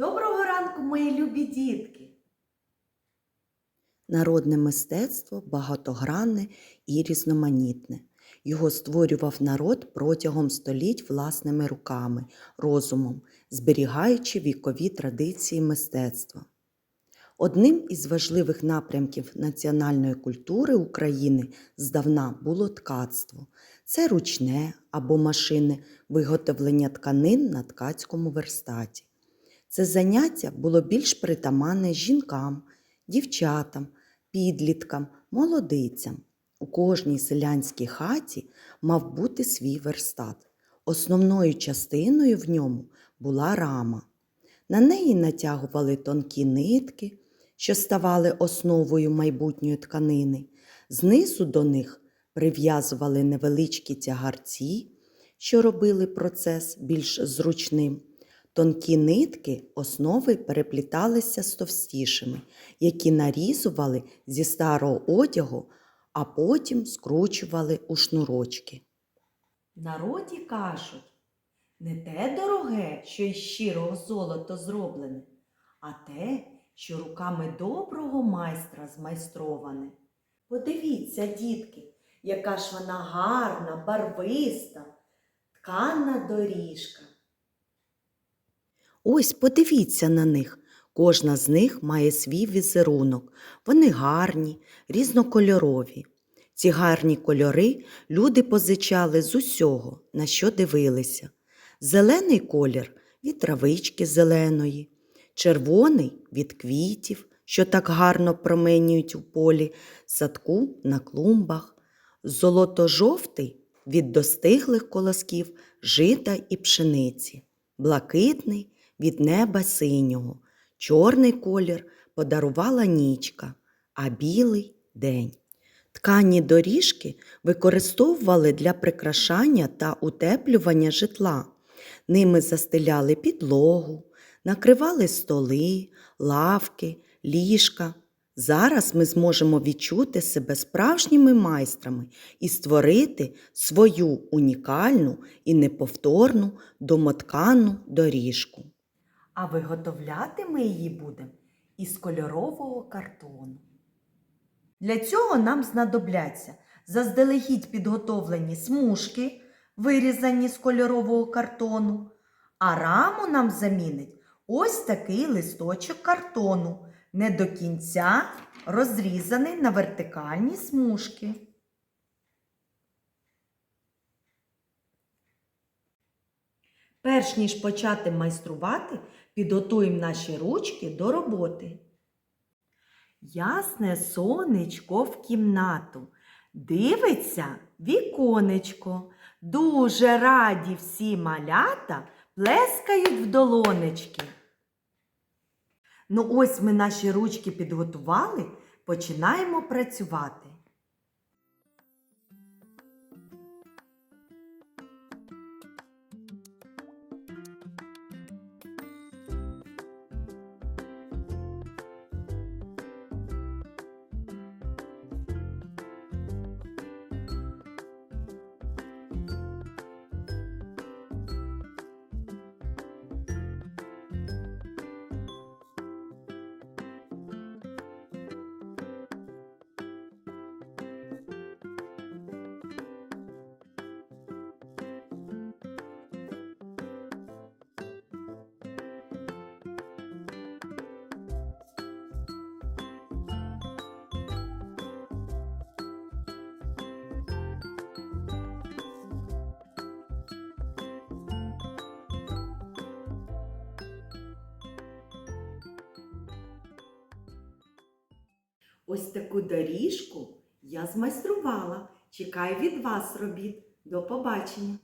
Доброго ранку, мої любі дітки! Народне мистецтво багатогранне і різноманітне. Його створював народ протягом століть власними руками, розумом, зберігаючи вікові традиції мистецтва. Одним із важливих напрямків національної культури України здавна було ткацтво. Це ручне або машинне виготовлення тканин на ткацькому верстаті. Це заняття було більш притаманне жінкам, дівчатам, підліткам, молодицям. У кожній селянській хаті мав бути свій верстат. Основною частиною в ньому була рама. На неї натягували тонкі нитки, що ставали основою майбутньої тканини. Знизу до них прив'язували невеличкі тягарці, що робили процес більш зручним. Тонкі нитки основи перепліталися з товстішими, які нарізували зі старого одягу, а потім скручували у шнурочки. Народі кажуть, не те дороге, що із щирого золота зроблене, а те, що руками доброго майстра змайстроване. Подивіться, дітки, яка ж вона гарна, барвиста, ткана доріжка. Ось подивіться на них. Кожна з них має свій візерунок. Вони гарні, різнокольорові. Ці гарні кольори люди позичали з усього, на що дивилися. Зелений колір від травички зеленої, червоний від квітів, що так гарно променюють у полі, садку на клумбах, золото-жовтий від достиглих колосків жита і пшениці, блакитний від неба синього, чорний колір подарувала нічка, а білий день. Ткані доріжки використовували для прикрашання та утеплювання житла. Ними застеляли підлогу, накривали столи, лавки, ліжка. Зараз ми зможемо відчути себе справжніми майстрами і створити свою унікальну і неповторну домоткану доріжку. А виготовляти ми її будемо із кольорового картону. Для цього нам знадобляться заздалегідь підготовлені смужки, вирізані з кольорового картону, а раму нам замінить ось такий листочок картону, не до кінця розрізаний на вертикальні смужки. Перш ніж почати майструвати, підготуємо наші ручки до роботи. Ясне сонечко в кімнату. Дивиться віконечко. Дуже раді всі малята плескають в долонечки. Ну ось ми наші ручки підготували, починаємо працювати. Ось таку доріжку я змайструвала. Чекаю від вас робіт. До побачення!